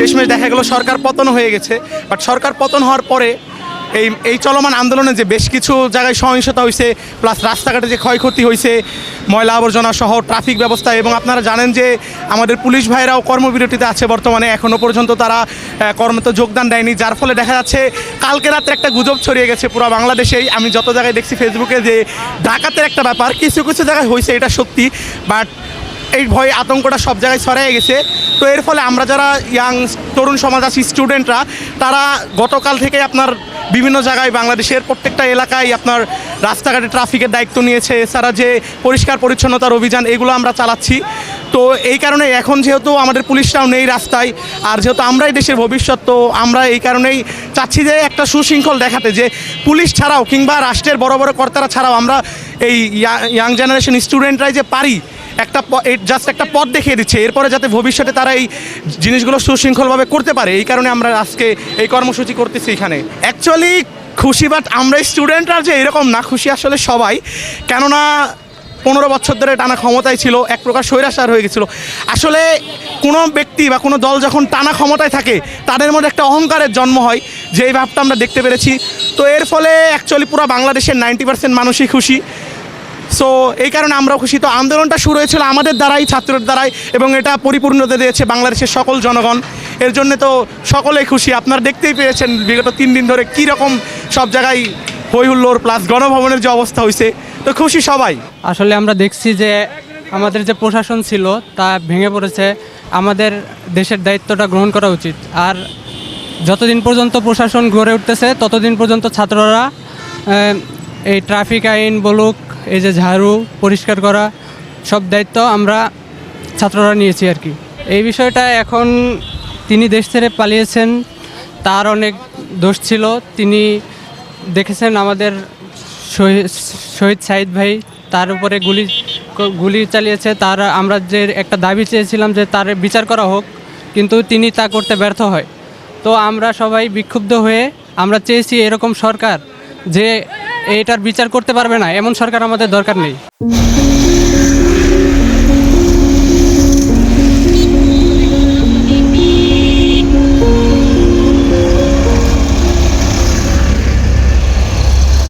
শেষমেশ দেখা গেল সরকার পতন হয়ে গেছে বাট সরকার পতন হওয়ার পরে এই এই চলমান আন্দোলনে যে বেশ কিছু জায়গায় সহিংসতা হয়েছে প্লাস রাস্তাঘাটে যে ক্ষয়ক্ষতি হয়েছে ময়লা আবর্জনা সহ ট্রাফিক ব্যবস্থা, এবং আপনারা জানেন যে আমাদের পুলিশ ভাইরাও কর্মবিরতিতে আছে বর্তমানে এখনও পর্যন্ত তারা কর্মতে যোগদান দেয়নি, যার ফলে দেখা যাচ্ছে কালকে রাত্রে একটা গুজব ছড়িয়ে গেছে পুরো বাংলাদেশেই। আমি যত জায়গায় দেখছি ফেসবুকে যে ডাকাতের একটা ব্যাপার, কিছু কিছু জায়গায় হয়েছে এটা সত্যি বাট এই ভয় আতঙ্কটা সব জায়গায় ছড়াই গেছে। তো এর ফলে আমরা যারা ইয়াং তরুণ সমাজ আছি স্টুডেন্টরা তারা গতকাল থেকে আপনার বিভিন্ন জায়গায় বাংলাদেশের প্রত্যেকটা এলাকায় আপনার রাস্তাঘাটে ট্রাফিকের দায়িত্ব নিয়েছে, এছাড়া যে পরিষ্কার পরিচ্ছন্নতার অভিযান, এগুলো আমরা চালাচ্ছি। তো এই কারণে এখন যেহেতু আমাদের পুলিশরাও নেই রাস্তায়, আর যেহেতু আমরাই দেশের ভবিষ্যৎ, তো আমরা এই কারণেই চাচ্ছি যে একটা সুশৃঙ্খল দেখাতে যে পুলিশ ছাড়াও কিংবা রাষ্ট্রের বড় বড় কর্তারা ছাড়াও আমরা এই ইয়াং জেনারেশন স্টুডেন্টরাই যে পারি একটা জাস্ট একটা পথ দেখিয়ে দিচ্ছে। এরপরে যাতে ভবিষ্যতে তারা এই জিনিসগুলো সুশৃঙ্খলভাবে করতে পারে, এই কারণে আমরা আজকে এই কর্মসূচি করতেছি এখানে। অ্যাকচুয়ালি খুশি বাট আমরা স্টুডেন্টরা যে এরকম না, খুশি আসলে সবাই। কেননা পনেরো বছর ধরে টানা ক্ষমতায় ছিল, এক প্রকার স্বৈরাচার হয়ে গেছিল। আসলে কোনো ব্যক্তি বা কোনো দল যখন টানা ক্ষমতায় থাকে, তাদের মধ্যে একটা অহংকারের জন্ম হয়, যে এই ভাবটা আমরা দেখতে পেরেছি। তো এর ফলে অ্যাকচুয়ালি পুরো বাংলাদেশের নাইনটি পার্সেন্ট মানুষই খুশি। সো এই কারণে আমরাও খুশি। তো আন্দোলনটা শুরু হয়েছিল আমাদের দ্বারাই, ছাত্রদের দ্বারাই, এবং এটা পরিপূর্ণতা দিয়েছে বাংলাদেশের সকল জনগণ। এর জন্য তো সকলেই খুশি। আপনারা দেখতেই পেয়েছেন বিগত তিন দিন ধরে কী রকম সব জায়গায় হই হুল্লোড় প্লাস গণভবনের যে অবস্থা হয়েছে তো খুশি সবাই। আসলে আমরা দেখছি যে আমাদের যে প্রশাসন ছিল, তা ভেঙে পড়েছে। আমাদের দেশের দায়িত্বটা গ্রহণ করা উচিত। আর যতদিন পর্যন্ত প্রশাসন গড়ে উঠতেছে, ততদিন পর্যন্ত ছাত্ররা এই ট্রাফিক আইন বলুক এই যে ঝাড়ু পরিষ্কার করা, সব দায়িত্ব আমরা ছাত্ররা নিয়েছি আর কি। এই বিষয়টা এখন তিনি দেশ ছেড়ে পালিয়েছেন, তার অনেক দোষ ছিল। তিনি দেখেছেন আমাদের শহীদ সাইদ ভাই, তার উপরে গুলি গুলি চালিয়েছে, তার আমরা যে একটা দাবি চেয়েছিলাম যে তার বিচার করা হোক, কিন্তু তিনি তা করতে ব্যর্থ হয়। তো আমরা সবাই বিক্ষুব্ধ হয়ে, আমরা চেয়েছি এরকম সরকার যে এইটার বিচার করতে পারবে না এমন সরকার আমাদের দরকার নেই।